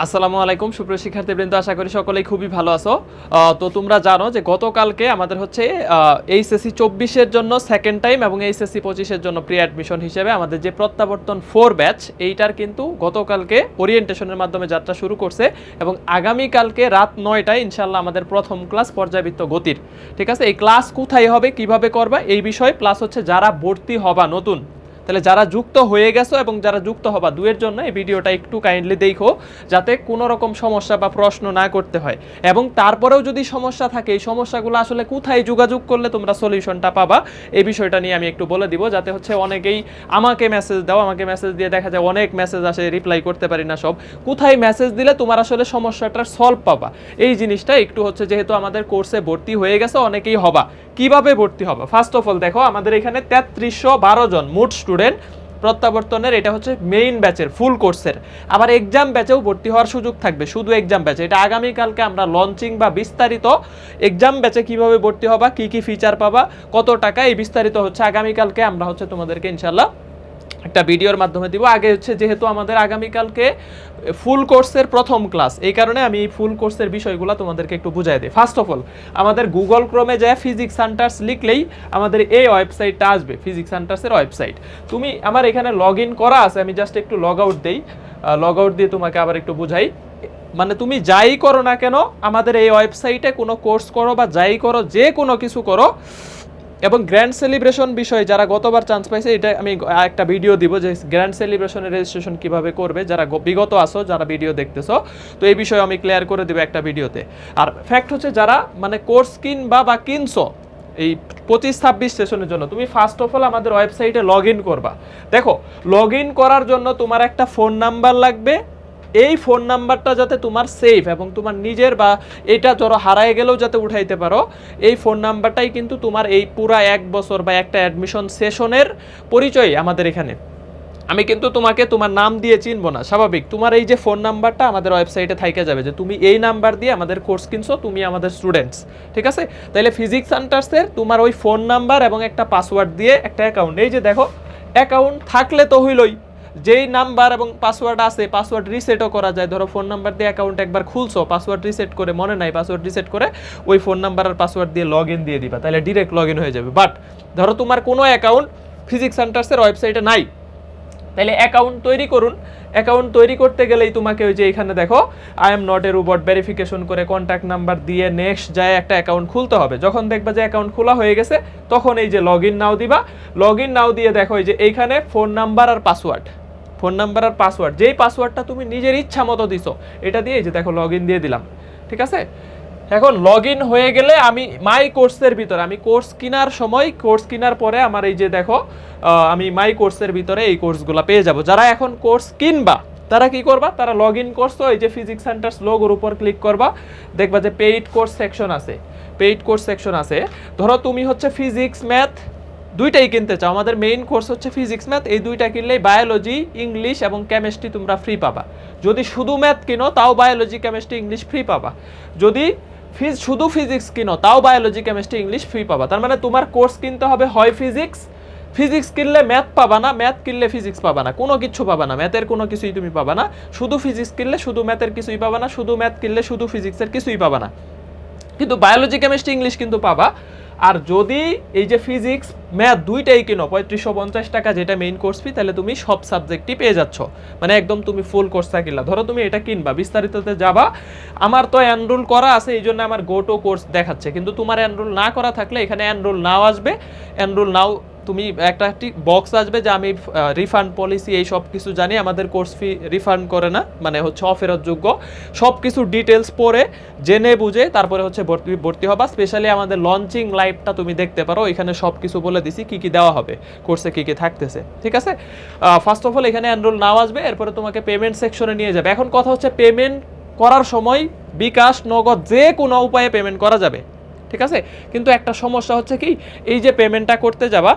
আসসালামু আলাইকুম, সুপ্রিয় শিক্ষার্থীবৃন্দ, আশা করি সকলেই খুবই ভালো আছো। তো তোমরা জানো যে গতকালকে আমাদের হচ্ছে এইচএসসি চব্বিশের জন্য সেকেন্ড টাইম এবং এইচএসসি পঁচিশের জন্য প্রি অ্যাডমিশন হিসেবে আমাদের যে প্রত্যাবর্তন ফোর ব্যাচ এইটার কিন্তু গতকালকে ওরিয়েন্টেশনের মাধ্যমে যাত্রা শুরু করছে এবং আগামীকালকে রাত নয়টায় ইনশাল্লাহ আমাদের প্রথম ক্লাস পর্যাবৃত্ত গতির। ঠিক আছে? এই ক্লাস কোথায় হবে, কীভাবে করবা, এই বিষয়ে প্লাস হচ্ছে যারা ভর্তি হবা নতুন। তাহলে যারা যুক্ত হয়ে গেছো এবং যারা যুক্ত হবা দুয়ের জন্য এই ভিডিওটা একটু কাইন্ডলি দেখো, যাতে কোনো রকম সমস্যা বা প্রশ্ন না করতে হয়। এবং তারপরেও যদি সমস্যা থাকে, এই সমস্যাগুলো আসলে কোথায় যোগাযোগ করলে তোমরা সলিউশনটা পাবা, এই বিষয়টা নিয়ে আমি একটু বলে দিব, যাতে হচ্ছে অনেকেই আমাকে মেসেজ দাও, আমাকে মেসেজ দিয়ে দেখা যায় অনেক মেসেজ আসে রিপ্লাই করতে পারি না সব। কোথায় মেসেজ দিলে তোমার আসলে সমস্যাটার সলভ পাবা? এই জিনিসটা একটু হচ্ছে যেহেতু আমাদের কোর্সে ভর্তি হয়ে গেছে, অনেকেই হবা। কীভাবে ভর্তি হবা? ফার্স্ট অফ অল দেখো, আমাদের এখানে তেত্রিশশো বারো জন, মোট স্টুডেন্ট প্রত্যাবর্তনের, এটা হচ্ছে মেইন ব্যাচের ফুল কোর্সের আবার এক্সাম ব্যাচেও ভর্তি হওয়ার সুযোগ থাকবে, শুধু এক্সাম ব্যাচে এটা আগামীকালকে আমরা লঞ্চিং বা বিস্তারিত এক্সাম ব্যাচে কীভাবে ভর্তি হবা, কি কি ফিচার পাবা, কত টাকা, এই বিস্তারিত হচ্ছে আগামীকালকে। আমরা হচ্ছে তোমাদেরকে ইনশাল্লাহ একটা ভিডিওর মাধ্যমে দিব। আগে হচ্ছে যেহেতু আমাদের আগামীকালকে ফুল কোর্সের প্রথম ক্লাস এই কারণে আমি ফুল কোর্সের বিষয়গুলো তোমাদেরকে একটু বুঝাই দিই। ফার্স্ট অফ অল আমাদের গুগল ক্রোমে যায় ফিজিক্স সেন্টার্স লিখলেই আমাদের এই ওয়েবসাইটটা আসবে ফিজিক্স সেন্টার্সের ওয়েবসাইট তুমি আমার এখানে লগ ইন করা আছে, আমি জাস্ট একটু লগ আউট দিই। লগ আউট দিয়ে তোমাকে আবার একটু বুঝাই। মানে তুমি যাই করো না কেন, আমাদের এই ওয়েবসাইটে কোনো কোর্স করো বা যাই করো, যে কোনো কিছু করো এবং গ্র্যান্ড সেলিব্রেশন বিষয়ে যারা গতবার চান্স পাইছে, এটা আমি একটা ভিডিও দিব যে গ্র্যান্ড সেলিব্রেশনের রেজিস্ট্রেশন কীভাবে করবে, যারা বিগত আসো যারা ভিডিও দেখতেছো, তো এই বিষয়ে আমি ক্লিয়ার করে দেবো একটা ভিডিওতে আর ফ্যাক্ট হচ্ছে যারা মানে কোর্স কিনবা বা কিনছো, এই পঁচিশ ছাব্বিশ সেশনের জন্য, তুমি ফার্স্ট অফ অল আমাদের ওয়েবসাইটে লগ করবা। দেখো লগ করার জন্য তোমার একটা ফোন নাম্বার লাগবে এই ফোন নাম্বারটা যাতে তোমার সেফ এবং তোমার নিজের বা এটা ধরো হারায় গেলেও যাতে উঠাইতে পারো, এই ফোন নাম্বারটাই কিন্তু তোমার এই পুরা এক বছর বা একটা অ্যাডমিশন সেশনের পরিচয় আমাদের এখানে। আমি কিন্তু তোমাকে তোমার নাম দিয়ে চিনবো না, স্বাভাবিক। তোমার এই যে ফোন নাম্বারটা আমাদের ওয়েবসাইটে থাইকে যাবে যে তুমি এই নাম্বার দিয়ে আমাদের কোর্স কিনছো, তুমি আমাদের স্টুডেন্টস ঠিক আছে? তাহলে ফিজিক্স সেন্টার্সের তোমার ওই ফোন নাম্বার এবং একটা পাসওয়ার্ড দিয়ে একটা অ্যাকাউন্ট এই যে দেখো অ্যাকাউন্ট থাকলে তো হইলই। যেই নাম্বার এবং পাসওয়ার্ড আছে পাসওয়ার্ড রিসেটও করা যায়। ধরো ফোন নাম্বার দিয়ে অ্যাকাউন্ট একবার খুলছো পাসওয়ার্ড রিসেট করে, মনে নাই পাসওয়ার্ড রিসেট করে, ওই ফোন নাম্বার আর পাসওয়ার্ড দিয়ে লগ দিয়ে দিবা। তাহলে ডিরেক্ট লগ হয়ে যাবে। বাট ধরো তোমার কোনো অ্যাকাউন্ট ফিজিক্স সেন্টার্সের ওয়েবসাইটে নাই। তাহলে অ্যাকাউন্ট তৈরি করুন। অ্যাকাউন্ট তৈরি করতে গেলেই তোমাকে ওই যে এখানে দেখো I am not a robot verification করে কন্ট্যাক্ট নাম্বার দিয়ে নেক্সট যায় একটা অ্যাকাউন্ট খুলতে হবে। যখন দেখবা যে অ্যাকাউন্ট খোলা হয়ে গেছে, তখন এই যে লগ নাও দিবা। লগ নাও দিয়ে দেখো এই যে এইখানে ফোন নাম্বার আর পাসওয়ার্ড ফোন নাম্বার আর পাসওয়ার্ড, যেই পাসওয়ার্ডটা তুমি নিজের ইচ্ছা মতো দিছো, এটা দিয়ে যে দেখো লগ দিয়ে দিলাম, ঠিক আছে? এখন লগ হয়ে গেলে আমি মাই কোর্সের ভিতরে, আমি কোর্স কেনার সময় কোর্স কেনার পরে আমার এই যে দেখো আমি মাই কোর্সের ভিতরে এই কোর্সগুলো পেয়ে যাব। যারা এখন কোর্স কিনবা, তারা কি করবা? তারা লগ ইন করছ এই যে ফিজিক্স সেন্টার্স লোগোর উপর ক্লিক করবা, দেখবা যে পেইড কোর্স সেকশন আছে পেইড কোর্স সেকশন আছে। ধরো তুমি হচ্ছে ফিজিক্স ম্যাথ দুইটাই কিনতে চাও। আমাদের মেইন কোর্স হচ্ছে ফিজিক্স ম্যাথ এই দুইটা কিনলেই বায়োলজি ইংলিশ এবং কেমিস্ট্রি তোমরা ফ্রি পাবা। যদি শুধু ম্যাথ কিনো, তাও বায়োলজি কেমিস্ট্রি ইংলিশ ফ্রি পাবা। যদি ফিজ শুধু ফিজিক্স কিনো, তাও বায়োলজি কেমিস্ট্রি ইংলিশ ফ্রি পাবা। তার মানে তোমার কোর্স কিনতে হবে হয় ফিজিক্স ফিজিক্স কিনলে ম্যাথ পাবা না ম্যাথ কিনলে ফিজিক্স পাবা না। কোনো কিছু পাবা না ম্যাথের কোনো কিছুই তুমি পাবা না। শুধু ফিজিক্স কিনলে শুধু ম্যাথের কিছুই পাবা না, শুধু ম্যাথ কিনলে শুধু ফিজিক্সের কিছুই পাবা না। কিন্তু বায়োলজি কেমিস্ট্রি ইংলিশ কিন্তু পাবা। আর যদি এই যে ফিজিক্স ম্যাথ দুইটাই কিনো, পঁয়ত্রিশশো পঞ্চাশ টাকা যেটা মেইন কোর্স ফি তাহলে তুমি সব সাবজেক্টই পেয়ে যাচ্ছ। মানে একদম তুমি ফুল কোর্সটা কিনলা ধরো তুমি এটা কিনবা, বিস্তারিততে যাবা। আমার তো অ্যানরোল করা আছে, এই জন্য আমার গোটো কোর্স দেখাচ্ছে। কিন্তু তোমার অ্যানরোল না করা থাকলে এখানে অ্যানরোল নাও আসবে। অ্যানরোল নাও তুমি একটা বক্স আসবে যে আমি রিফান্ড পলিসি এই সব কিছু জানি, আমাদের কোর্স ফি রিফান্ড করে না মানে হচ্ছে অফেরতযোগ্য। সব কিছু ডিটেলস পড়ে, জেনে বুঝে, তারপরে হচ্ছে ভর্তি ভর্তি হবা। স্পেশালি আমাদের লঞ্চিং লাইভটা তুমি দেখতে পারো এখানে সব কিছু বলে দিছি, কি কি দেওয়া হবে কোর্সে কি কি থাকতেছে, ঠিক আছে? ফার্স্ট অফ অল এখানে এনরোল নাও আসবে, এরপরে তোমাকে পেমেন্ট সেকশনে নিয়ে যাবে। এখন কথা হচ্ছে পেমেন্ট করার সময় বিকাশ, নগদ, যে কোনো উপায়ে পেমেন্ট করা যাবে, ঠিক আছে? কিন্তু একটা সমস্যা হচ্ছে কি, এই যে পেমেন্টটা করতে যাবা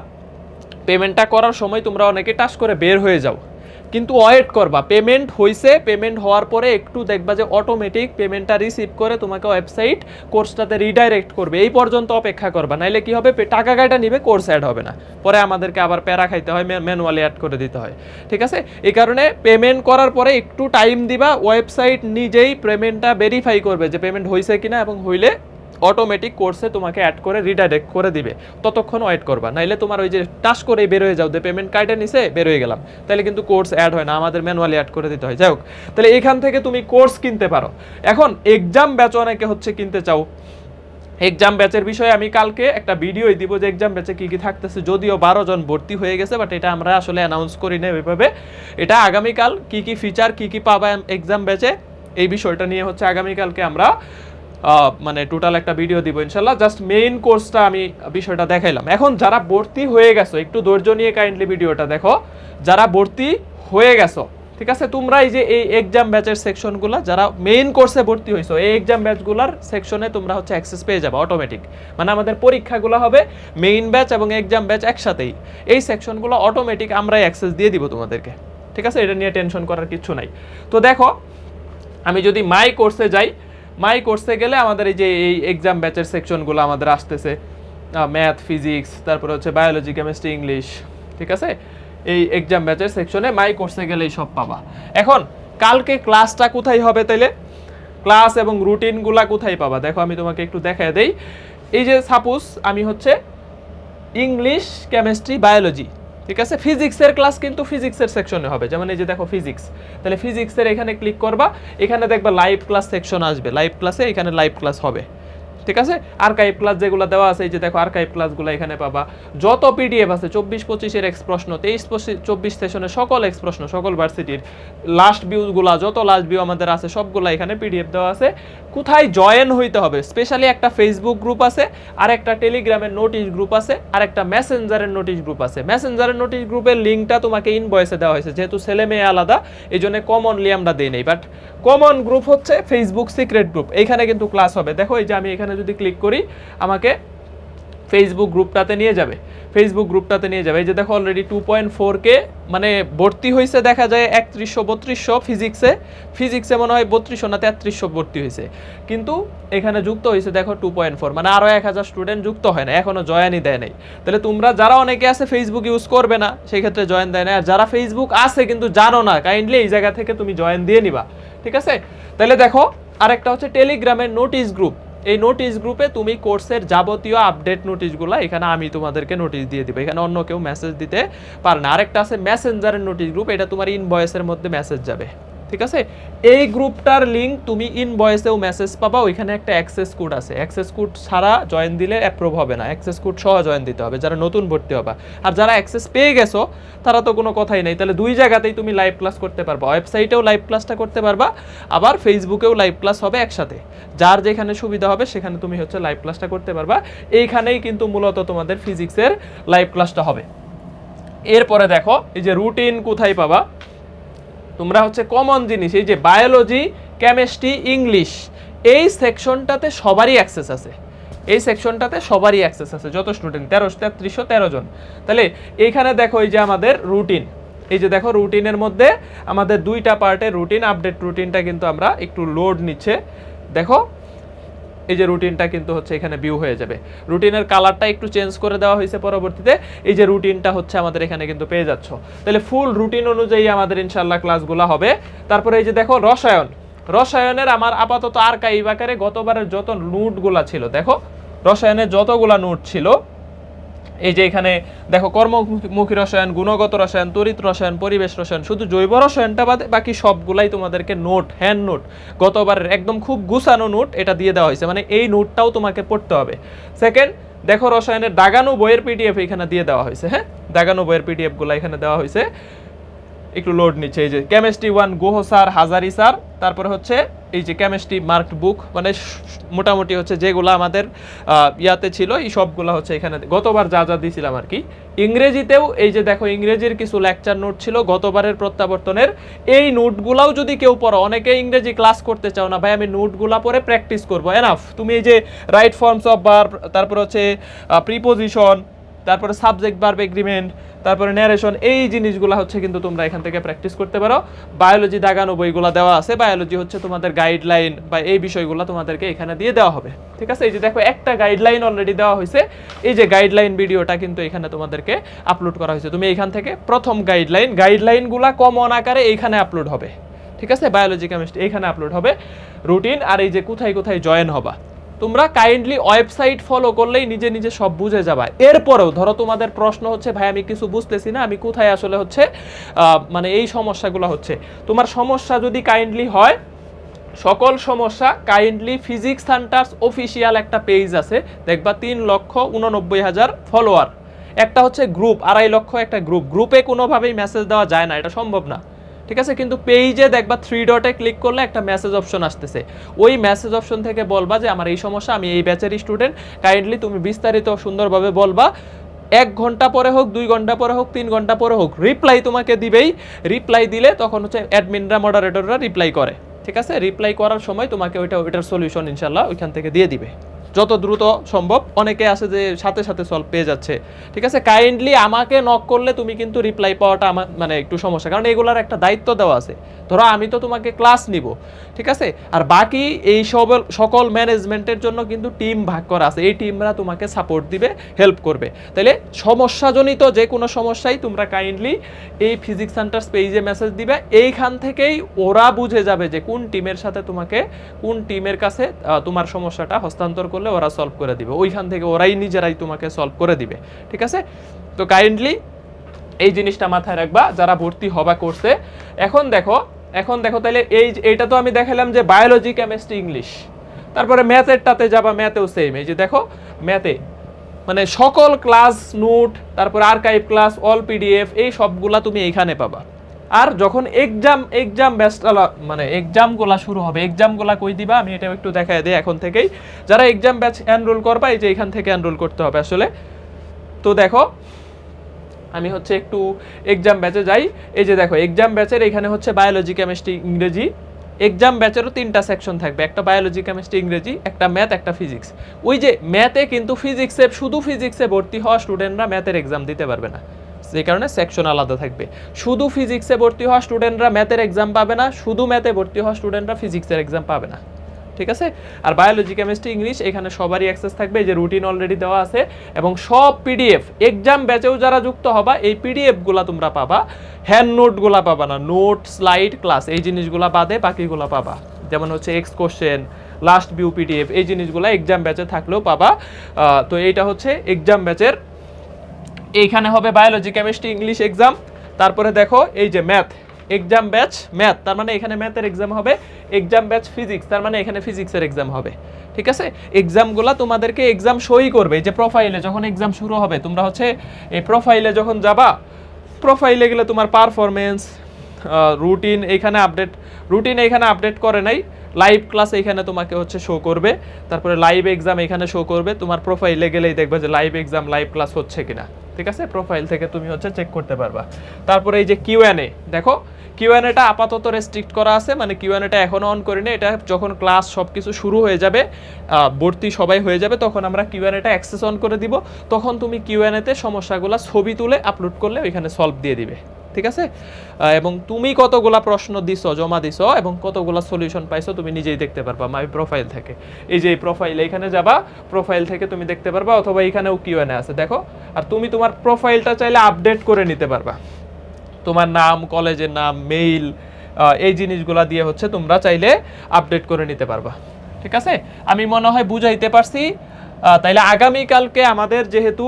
পেমেন্টটা করার সময় তোমরা অনেকে টাচ করে বের হয়ে যাও। কিন্তু ওয়েট করবা। পেমেন্ট হইছে পেমেন্ট হওয়ার পরে একটু দেখবা যে অটোমেটিক পেমেন্টটা রিসিভ করে তোমাকে ওয়েবসাইট কোর্সটাতে রিডাইরেক্ট করবে। এই পর্যন্ত অপেক্ষা করবা। নাইলে কি হবে? টাকা কাটা নিবে কোর্স অ্যাড হবে না। পরে আমাদেরকে আবার প্যারা খাইতে হয় ম্যানুয়ালি অ্যাড করে দিতে হয়। ঠিক আছে? এই কারণে পেমেন্ট করার পরে একটু টাইম দিবা ওয়েবসাইট নিজেই পেমেন্টটা ভেরিফাই করবে যে পেমেন্ট হয়েছে কিনা এবং হইলে অটোমেটিক কোর্সে তোমাকে অ্যাড করে রিডাইরেক্ট করে দিবে। ততক্ষণ ওয়েট করবা। নাইলে তোমার ওই যে টাস করে বের হয়ে যাও, যে পেমেন্ট কাইটে নিছে, বের হয়ে গেলাম। তাহলে কিন্তু কোর্স অ্যাড হয় না, আমাদের ম্যানুয়ালি অ্যাড করে দিতে হয়। যাই হোক তাহলে এখান থেকে তুমি কোর্স কিনতে পারো। এখন এক্সাম ব্যাচ অনেকে হচ্ছে কিনতে চাও। এক্সাম ব্যাচের বিষয়ে আমি কালকে একটা ভিডিও দিব যে এক্সাম ব্যাচে কি কি থাকতেছে। যদিও বারো জন ভর্তি হয়ে গেছে বাট এটা আমরা আসলে অ্যানাউন্স করি না ওইভাবে এটা আগামীকাল কি কি ফিচার কি কি পাবা এক্সাম ব্যাচে এই বিষয়টা নিয়ে হচ্ছে আগামীকালকে আমরা মানে টোটাল একটা ভিডিও দিব ইনশাল্লাহ। জাস্ট মেইন কোর্সটা আমি বিষয়টা দেখাইলাম। এখন যারা ভর্তি হয়ে গেছো, একটু ধৈর্য নিয়ে কাইন্ডলি ভিডিওটা দেখো। যারা ভর্তি হয়ে গেছো, ঠিক আছে? তোমরা এই যে এই এক্সাম ব্যাচের সেকশনগুলো যারা মেইন কোর্সে ভর্তি হয়েছো এই এক্সাম ব্যাচগুলোর সেকশনে তোমরা হচ্ছে অ্যাক্সেস পেয়ে যাবে অটোমেটিক মানে আমাদের পরীক্ষাগুলো হবে মেইন ব্যাচ এবং এক্সাম ব্যাচ একসাথেই। এই সেকশনগুলো অটোমেটিক আমরাই অ্যাক্সেস দিয়ে দিব তোমাদেরকে। ঠিক আছে? এটা নিয়ে টেনশন করার কিছু নাই। তো দেখো, আমি যদি মাই কোর্সে যাই মাই কোর্সে গেলে আমাদের এই যে এই এক্সাম ব্যাচের সেকশনগুলো আমাদের আসতেছে ম্যাথ ফিজিক্স তারপরে হচ্ছে বায়োলজি কেমিস্ট্রি ইংলিশ ঠিক আছে? এই এক্সাম ব্যাচের সেকশনে মাই কোর্সে গেলেই সব পাবা। এখন, কালকে ক্লাসটা কোথায় হবে তাইলে? ক্লাস এবং রুটিনগুলা কোথায় পাবা? দেখো, আমি তোমাকে একটু দেখায় দেই। এই যে সাপোজ আমি হচ্ছে ইংলিশ কেমিস্ট্রি বায়োলজি ঠিক আছে? ফিজিক্সের ক্লাস কিন্তু ফিজিক্সের সেকশনে হবে। যেমন এই যে দেখো ফিজিক্স তাহলে ফিজিক্সের এখানে ক্লিক করবা, এখানে দেখবা লাইভ ক্লাস সেকশন আসবে। লাইভ ক্লাসে এখানে লাইভ ক্লাস হবে। ঠিক আছে? আর্কাইভ ক্লাস যেগুলো দেওয়া আছে, এই যে দেখো আর্কাইভ ক্লাসগুলো এখানে পাবা। যত পিডিএফ আছে, চব্বিশ পঁচিশের এক্স প্রশ্ন, তেইশ চব্বিশ সেশনের সকল এক্স প্রশ্ন, সকল ভার্সিটির লাস্ট ভিউগুলা যত লাস্ট ভিউ আমাদের আছে, সবগুলো এখানে পিডিএফ দেওয়া আছে। কোথায় জয়েন হইতে হবে? স্পেশালি একটা ফেসবুক গ্রুপ আছে, আর একটা টেলিগ্রামের নোটিশ গ্রুপ আছে, আর একটা মেসেঞ্জারের নোটিশ গ্রুপ আছে। মেসেঞ্জারের নোটিশ গ্রুপের লিঙ্কটা তোমাকে ইনভয়েসে দেওয়া হয়েছে, যেহেতু ছেলে মেয়ে আলাদা এই জন্য কমনলি আমরা দিই নেই। বাট কমন গ্রুপ হচ্ছে ফেসবুক সিক্রেট গ্রুপ এইখানে কিন্তু ক্লাস হবে। দেখো এই যে আমি এখানে যদি ক্লিক করি, আমাকে ফেসবুক গ্রুপটাতে নিয়ে যাবে। ফেসবুক গ্রুপটাতে নিয়ে যাবে। এই যে দেখো already two point four K মানে ভর্তি হয়েছে দেখা যায় একত্রিশশো বত্রিশশো ফিজিক্সে ফিজিক্সে মনে হয় বত্রিশশো না তেত্রিশশো ভর্তি হয়েছে কিন্তু এখানে যুক্ত হয়েছে দেখো টু পয়েন্ট ফোর মানে আরও এক হাজার স্টুডেন্ট যুক্ত হয় না এখনও জয়েনই দেয় নাই। তাহলে তোমরা যারা অনেকে আছে ফেসবুক ইউজ করবে না সেই ক্ষেত্রে জয়েন দেয় না। আর যারা ফেসবুক আছে কিন্তু জানো না কাইন্ডলি এই জায়গা থেকে তুমি জয়েন দিয়ে নিবা। ঠিক আছে? তাহলে দেখো আরেকটা হচ্ছে টেলিগ্রামের নোটিশ গ্রুপ এই নোটিশ গ্রুপে তুমি কোর্সের যাবতীয় আপডেট নোটিশগুলো এখানে আমি তোমাদেরকে নোটিশ দিয়ে দিব। এখানে অন্য কেউ মেসেজ দিতে পারে না। আরেকটা আছে মেসেঞ্জারের নোটিশ গ্রুপ এটা তোমার ইনভয়েসের মধ্যে মেসেজ যাবে। ঠিক আছে? এই গ্রুপটার লিঙ্ক তুমি ইনভয়েসেও মেসেজ পাবা, ওইখানে একটা অ্যাক্সেস কোড আছে। অ্যাক্সেস কোড ছাড়া জয়েন দিলে অ্যাপ্রুভ হবে না। অ্যাক্সেস কোড সহ জয়েন দিতে হবে, যারা নতুন ভর্তি হবা। আর যারা অ্যাক্সেস পেয়ে গেছো, তারা তো কোনো কথাই নেই। তাহলে দুই জায়গাতেই তুমি লাইভ ক্লাস করতে পারবা। ওয়েবসাইটেও লাইভ ক্লাসটা করতে পারবা, আবার ফেসবুকেও লাইভ ক্লাস হবে একসাথে। যার যেখানে সুবিধা হবে, সেখানে তুমি হচ্ছে লাইভ ক্লাসটা করতে পারবা। এইখানেই কিন্তু মূলত তোমাদের ফিজিক্সের লাইভ ক্লাসটা হবে। এরপরে দেখো, এই যে রুটিন কোথায় পাবা? তোমরা হচ্ছে কমন জিনিস, এই যে বায়োলজি কেমিস্ট্রি ইংলিশ এই সেকশনটাতে সবারই অ্যাক্সেস আছে। এই সেকশনটাতে সবারই অ্যাক্সেস আছে, যত স্টুডেন্ট তেরো, তেত্রিশশো তেরো জন। তাহলে এইখানে দেখো এই যে আমাদের রুটিন এই যে দেখো রুটিনের মধ্যে আমাদের দুইটা পার্টে রুটিন আপডেট রুটিনটা কিন্তু আমরা একটু লোড নিচ্ছে। দেখো এই যে রুটিনটা কিন্তু হচ্ছে এখানে ভিউ হয়ে যাবে। রুটিনের কালারটা একটু চেঞ্জ করে দেওয়া হয়েছে পরবর্তীতে। এই যে রুটিনটা হচ্ছে আমাদের এখানে কিন্তু পেয়ে যাচ্ছ। তাহলে ফুল রুটিন অনুযায়ী আমাদের ইনশাল্লাহ ক্লাসগুলো হবে। তারপরে এই যে দেখো রসায়ন। রসায়নের আমার আপাতত আর কাইবাকারে গতবারের যত নোটগুলা ছিল, দেখো, রসায়নের যতগুলা নোট ছিল এই যে এখানে দেখো কর্মমুখী রসায়ন, গুণগত রসায়ন, তড়িৎ রসায়ন, পরিবেশ রসায়ন, শুধু জৈব রসায়নটা বাদে, বাকি সবগুলাই তোমাদেরকে নোট হ্যান্ড নোট গতবারের একদম খুব গুছানো নোট এটা দিয়ে দেওয়া হয়েছে মানে এই নোটটাও তোমাকে পড়তে হবে। সেকেন্ড দেখো রসায়নের দাগানো বইয়ের পিডিএফ এখানে দিয়ে দেওয়া হয়েছে হ্যাঁ? দাগানো বইয়ের পিডিএফগুলো এখানে দেওয়া হয়েছে। একটু লোড নিচ্ছে। এই যে chemistry one Guha sir, Hazari sir, তারপরে হচ্ছে এই যে কেমিস্ট্রি মার্কড বুক মানে মোটামুটি হচ্ছে যেগুলো আমাদের ইয়াতে ছিল, এই সবগুলো হচ্ছে এখানে গতবার যা যা দিয়েছিলাম আর কি। ইংরেজিতেও এই যে দেখো, ইংরেজির কিছু লেকচার নোট ছিল, গতবারের প্রত্যাবর্তনের। এই নোটগুলাও যদি কেউ পড়ো, অনেকে ইংরেজি ক্লাস করতে চাও না, ভাই, আমি নোটগুলা পরে প্র্যাকটিস করব এনাফ তুমি এই যে রাইট ফর্মস অফ বার তারপর হচ্ছে প্রিপোজিশন তারপরে সাবজেক্ট বার্ব এগ্রিমেন্ট তারপরে ন্যারেশন এই জিনিসগুলো হচ্ছে কিন্তু তোমরা এখান থেকে প্র্যাকটিস করতে পারো। বায়োলজি দাগানো বইগুলো দেওয়া আছে। বায়োলজি হচ্ছে তোমাদের গাইডলাইন বা এই বিষয়গুলো তোমাদেরকে এখানে দিয়ে দেওয়া হবে। ঠিক আছে? এই যে দেখো, একটা গাইডলাইন অলরেডি দেওয়া হয়েছে। এই যে গাইডলাইন ভিডিওটা কিন্তু এখানে তোমাদেরকে আপলোড করা হয়েছে। তুমি এখান থেকে প্রথম গাইডলাইন গাইডলাইনগুলো কমন আকারে এইখানে আপলোড হবে। ঠিক আছে? বায়োলজি কেমিস্ট্রি এখানে আপলোড হবে। রুটিন আর এই যে কোথায় কোথায় জয়েন হবা। তোমরা কাইন্ডলি ওয়েবসাইট ফলো করলেই নিজে নিজে সব বুঝে যাবা। এরপরেও, ধরো তোমাদের প্রশ্ন হচ্ছে, ভাই, আমি কিছু বুঝতেছি না, আমি কোথায় আসলে হচ্ছে মানে এই সমস্যাগুলো হচ্ছে? তোমার সমস্যা যদি কাইন্ডলি হয়, সকল সমস্যা কাইন্ডলি ফিজিক্স সেন্টার্স অফিসিয়াল একটা পেজ আছে, দেখবা তিন লক্ষ উননব্বই হাজার ফলোয়ার একটা হচ্ছে গ্রুপ আড়াই লক্ষ একটা গ্রুপ গ্রুপে কোনোভাবেই মেসেজ দেওয়া যায় না, এটা সম্ভব না। ঠিক আছে? কিন্তু পেজে দেখবা থ্রি ডটে ক্লিক করলে একটা মেসেজ অপশন আসতেছে। ওই মেসেজ অপশন থেকে বলবা যে, আমার এই সমস্যা, আমি এই ব্যাচের স্টুডেন্ট কাইন্ডলি তুমি বিস্তারিত সুন্দরভাবে বলবা। এক ঘণ্টা পরে হোক, দুই ঘণ্টা পরে হোক, তিন ঘণ্টা পরে হোক রিপ্লাই তোমাকে দিবেই। রিপ্লাই দিলে তখন হচ্ছে অ্যাডমিনরা মডারেটররা রিপ্লাই করে। ঠিক আছে? রিপ্লাই করার সময় তোমাকে ওইটা, ওইটার সলিউশন ইনশাল্লাহ ওইখান থেকে দিয়ে দিবে। যত দ্রুত সম্ভব অনেকে আছে যে সাথে সাথে সলভ পেয়ে যাচ্ছে। ঠিক আছে? কাইন্ডলি আমাকে নক করলে তুমি কিন্তু রিপ্লাই পাওয়াটা আমার মানে একটু সমস্যা। কারণ এগুলার একটা দায়িত্ব দেওয়া আছে। ধরো আমি তো তোমাকে ক্লাস নিব। ঠিক আছে? আর বাকি এই সব, সকল ম্যানেজমেন্টের জন্য কিন্তু টিম ভাগ করা আছে। এই টিমরা তোমাকে সাপোর্ট দিবে হেল্প করবে। তাহলে সমস্যাজনিত যে কোনো সমস্যাই তোমরা কাইন্ডলি এই ফিজিক্স সেন্টার্স পেজে মেসেজ দিবে। এইখান থেকেই ওরা বুঝে যাবে যে কোন টিমের সাথে তোমাকে, কোন টিমের কাছে তোমার সমস্যাটা হস্তান্তর করলে ওরা সলভ করে দিবে। ওইখান থেকে ওরাই নিজেরাই তোমাকে সলভ করে দিবে। ঠিক আছে? তো কাইন্ডলি এই জিনিসটা মাথায় রাখবা, যারা ভর্তি হবা করছে এখন দেখো এখন দেখো তাহলে এই এইটা তো আমি দেখালাম যে বায়োলজি কেমিস্ট্রি ইংলিশ তারপরে ম্যাথেরটাতে যাবা ম্যাথেও সেম এই যে দেখো ম্যাথে মানে সকল ক্লাস নোট তারপর আর্কাইভ ক্লাস অল পিডিএফ এই সবগুলা তুমি এইখানে পাবা। আর যখন এক্সাম এক্সাম ব্যাচটা মানে এক্সামগুলা শুরু হবে এক্সামগুলা কই দিবা? আমি এটা একটু দেখাই দিই এখন থেকেই। যারা এক্সাম ব্যাচ এনরোল করবা, এই যে এখান থেকে এনরোল করতে হবে আসলে। তো দেখো, আমি হচ্ছে একটু এক্সাম ব্যাচে যাই। এই যে দেখো এক্সাম ব্যাচের এখানে হচ্ছে বায়োলজি কেমিস্ট্রি ইংরেজি। এক্সাম ব্যাচেরও তিনটা সেকশন থাকবে, একটা বায়োলজি কেমিস্ট্রি ইংরেজি, একটা ম্যাথ একটা ফিজিক্স ওই যে ম্যাথে কিন্তু ফিজিক্সে শুধু ফিজিক্সে ভর্তি হওয়া স্টুডেন্টরা ম্যাথের এক্সাম দিতে পারবে না। সেই কারণে সেকশন আলাদা থাকবে। শুধু ফিজিক্সে ভর্তি হওয়া স্টুডেন্টরা ম্যাথের এক্সাম পাবে না, শুধু ম্যাথে ভর্তি হওয়া স্টুডেন্টরা ফিজিক্সের এক্সাম পাবে না। ঠিক আছে? আর বায়োলজি কেমিস্ট্রি ইংলিশ এখানে সবারই অ্যাক্সেস থাকবে যে রুটিন অলরেডি দেওয়া আছে, এবং সব পিডিএফ এক্সাম ব্যাচেও যারা যুক্ত হবা, এই পিডিএফগুলা তোমরা পাবা। হ্যান্ড নোটগুলা পাবা না নোট স্লাইড ক্লাস এই জিনিসগুলা বাদে বাকিগুলা পাবা। যেমন হচ্ছে এক্স কোশ্চেন লাস্ট ভিউ পিডিএফ এই জিনিসগুলা এক্সাম ব্যাচে থাকলেও পাবা। তো এইটা হচ্ছে এক্সাম ব্যাচের এইখানে হবে বায়োলজি কেমিস্ট্রি ইংলিশ এক্সাম তারপরে দেখো এই যে ম্যাথ এক্সাম ব্যাচ ম্যাথ তার মানে এখানে ম্যাথের এক্সাম হবে এক্সাম ব্যাচ ফিজিক্স তার মানে এখানে ফিজিক্সের এক্সাম হবে। ঠিক আছে? এক্সামগুলো তোমাদেরকে এক্সাম সই করবে যে প্রোফাইলে যখন এক্সাম শুরু হবে, তোমরা হচ্ছে এই প্রোফাইলে যখন যাবা প্রোফাইলে গেলে তোমার পারফরমেন্স রুটিন এখানে আপডেট রুটিন এখানে আপডেট করে নাই লাইভ ক্লাস এখানে তোমাকে হচ্ছে শো করবে, তারপরে লাইভ এক্সাম এখানে শো করবে, তোমার প্রোফাইলে গেলেই দেখবে যে লাইভ এক্সাম লাইভ ক্লাস হচ্ছে কিনা। ঠিক আছে? প্রোফাইল থেকে তুমি হচ্ছে চেক করতে পারবা। তারপরে এই যে কিউএনএ দেখো কিউএনএটা আপাতত রেস্ট্রিক্ট করা আছে মানে কিউএনএটা এখনও অন করিনি। এটা যখন ক্লাস সব কিছু শুরু হয়ে যাবে ভর্তি সবাই হয়ে যাবে, তখন আমরা কিউএনএটা অ্যাক্সেস অন করে দিব। তখন তুমি কিউএনএতে সমস্যাগুলো ছবি তুলে আপলোড করলে ওইখানে সলভ দিয়ে দিবে। ঠিক আছে? এবং তুমি কতগুলা প্রশ্ন দিছো, জমা দিছো এবং কতগুলা সলিউশন পাইছো তুমি নিজেই দেখতে পারবা মাই প্রোফাইল থেকে। এই যে প্রোফাইল এখানে যাবা প্রোফাইল থেকে তুমি দেখতে পারবা অথবা এখানেও কিউএনএ আছে, দেখো? আর তুমি তোমার প্রোফাইলটা চাইলে আপডেট করে নিতে পারবা। তোমার নাম কলেজের নাম মেইল এই জিনিসগুলা দিয়ে হচ্ছে তোমরা চাইলে আপডেট করে নিতে পারবা। ঠিক আছে? আমি মনে হয় বুঝাইতে পারছি। তাইলে আগামীকালকে আমাদের যেহেতু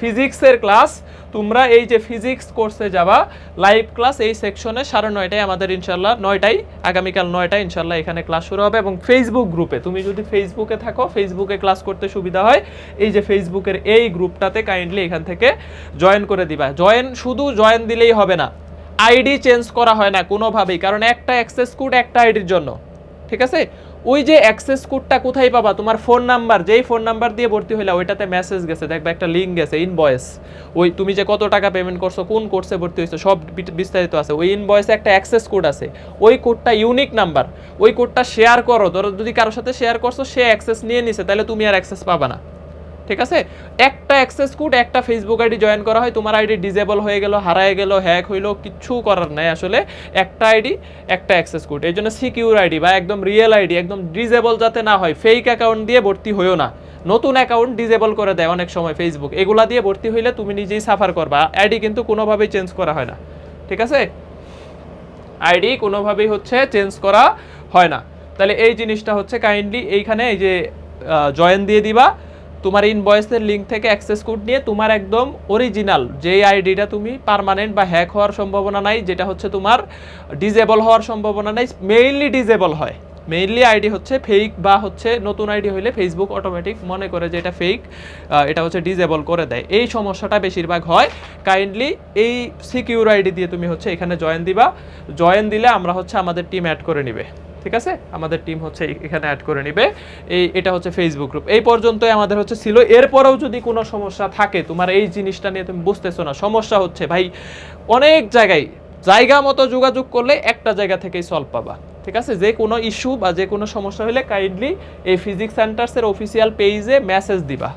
ফিজিক্সের ক্লাস, তোমরা এই যে ফিজিক্স কোর্সে যাবা লাইভ ক্লাস এই সেকশনে সাড়ে নয়টায় আমাদের ইনশাল্লাহ নয়টাই আগামীকাল নয়টায় ইনশাল্লাহ এখানে ক্লাস শুরু হবে এবং ফেসবুক গ্রুপে তুমি যদি ফেসবুকে থাকো ফেসবুকে ক্লাস করতে সুবিধা হয়, এই যে ফেসবুকের এই গ্রুপটাতে কাইন্ডলি এখান থেকে জয়েন করে দিবা। জয়েন শুধু জয়েন দিলেই হবে না আইডি চেঞ্জ করা হয় না কোনোভাবেই, কারণ একটা অ্যাক্সেস কোড একটা আইডির জন্য, ঠিক আছে? ওই যে অ্যাক্সেস কোডটা কোথায় পাবা? তোমার ফোন নাম্বার যেই ফোন নাম্বার দিয়ে ভর্তি হইলা, ওইটাতে মেসেজ গেছে। দেখবা একটা লিঙ্ক গেছে ইনভয়েস ওই তুমি যে কত টাকা পেমেন্ট করছ, কোন কোর্সে ভর্তি হয়েছো সব বিস্তারিত আছে। ওই ইনভয়েসে একটা অ্যাক্সেস কোড আছে। ওই কোডটা ইউনিক নাম্বার ওই কোডটা শেয়ার করো। ধরো যদি কারোর সাথে শেয়ার করছ, সে অ্যাক্সেস নিয়ে নিছে, তাহলে তুমি আর অ্যাক্সেস পাবা না। ঠিক আছে? একটা অ্যাক্সেস কোড একটা ফেসবুক আইডি জয়েন করা হয়, তোমার আইডি ডিজেবল হয়ে গেল, হারায় গেল হ্যাক হইল, কিচ্ছু করার নাই আসলে। একটা আইডি একটা অ্যাক্সেস কোড এই জন্য সিকিউর আইডি বা একদম রিয়েল আইডি একদম ডিজেবল যাতে না হয়। ফেক অ্যাকাউন্ট দিয়ে ভর্তি হইও না। নতুন অ্যাকাউন্ট ডিজেবল করে দেয় অনেক সময় ফেসবুক এগুলা দিয়ে ভর্তি হইলে তুমি নিজেই সাফার করবা। আইডি কিন্তু কোনোভাবেই চেঞ্জ করা হয় না। ঠিক আছে? আইডি কোনোভাবেই হচ্ছে চেঞ্জ করা হয় না। তাহলে এই জিনিসটা হচ্ছে কাইন্ডলি এইখানে এই যে জয়েন দিয়ে দিবা। তোমার ইনভয়েসের লিঙ্ক থেকে অ্যাক্সেস কোড নিয়ে তোমার একদম অরিজিনাল যে আইডিটা তুমি পার্মানেন্ট বা হ্যাক হওয়ার সম্ভাবনা নাই, যেটা হচ্ছে তোমার ডিজেবল হওয়ার সম্ভাবনা নাই মেইনলি ডিজেবল হয়। মেইনলি আইডি হচ্ছে ফেক বা হচ্ছে নতুন আইডি হইলে ফেসবুক অটোমেটিক মনে করে যে এটা ফেক এটা হচ্ছে ডিজেবল করে দেয়। এই সমস্যাটা বেশিরভাগ হয়। কাইন্ডলি এই সিকিউর আইডি দিয়ে তুমি হচ্ছে এখানে জয়েন দিবা। জয়েন দিলে আমরা হচ্ছে আমাদের টিম অ্যাড করে নিবে। ঠিক আছে? আমাদের টিম হচ্ছে এখানে অ্যাড করে নিবে। এই, এটা হচ্ছে ফেসবুক গ্রুপ এই পর্যন্তই আমাদের হচ্ছে ছিল। এরপরেও যদি কোনো সমস্যা থাকে, তোমার এই জিনিসটা নিয়ে তুমি বুঝতেছো না, সমস্যা হচ্ছে, ভাই, অনেক জায়গায় জায়গা মতো যোগাযোগ করলে একটা জায়গা থেকেই সলভ পাবা। ঠিক আছে? যে কোনো ইস্যু বা যে কোনো সমস্যা হলে কাইন্ডলি এই ফিজিক্স সেন্টার্সের অফিসিয়াল পেজে মেসেজ দিবা।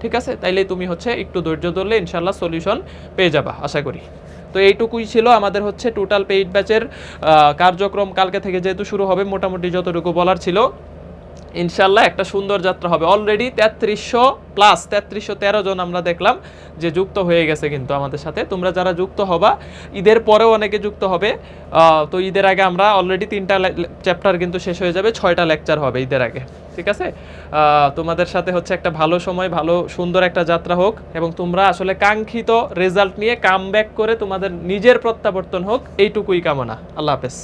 ঠিক আছে? তাইলে তুমি হচ্ছে একটু ধৈর্য ধরলে ইনশাল্লাহ সলিউশন পেয়ে যাবা, আশা করি। তো এইটুকুই ছিল আমাদের হচ্ছে টোটাল পেইড ব্যাচের কার্যক্রম কালকে থেকে যেহেতু শুরু হবে, মোটামুটি যতটুকু বলার ছিল। ইনশাল্লাহ একটা সুন্দর যাত্রা হবে। অলরেডি তেত্রিশশো প্লাস তেত্রিশশো তেরো জন আমরা দেখলাম যে যুক্ত হয়ে গেছে কিন্তু আমাদের সাথে। তোমরা যারা যুক্ত হবা, ঈদের পরেও অনেকে যুক্ত হবে। তো ঈদের আগে আমরা অলরেডি তিনটা চ্যাপ্টার কিন্তু শেষ হয়ে যাবে, ছয়টা লেকচার হবে ঈদের আগে। ঠিক আছে? তোমাদের সাথে হচ্ছে একটা ভালো সময়, ভালো, সুন্দর একটা যাত্রা হোক এবং তোমরা আসলে কাঙ্ক্ষিত রেজাল্ট নিয়ে কাম করে তোমাদের নিজের প্রত্যাবর্তন হোক, এইটুকুই কামনা। আল্লাহ হাফেজ।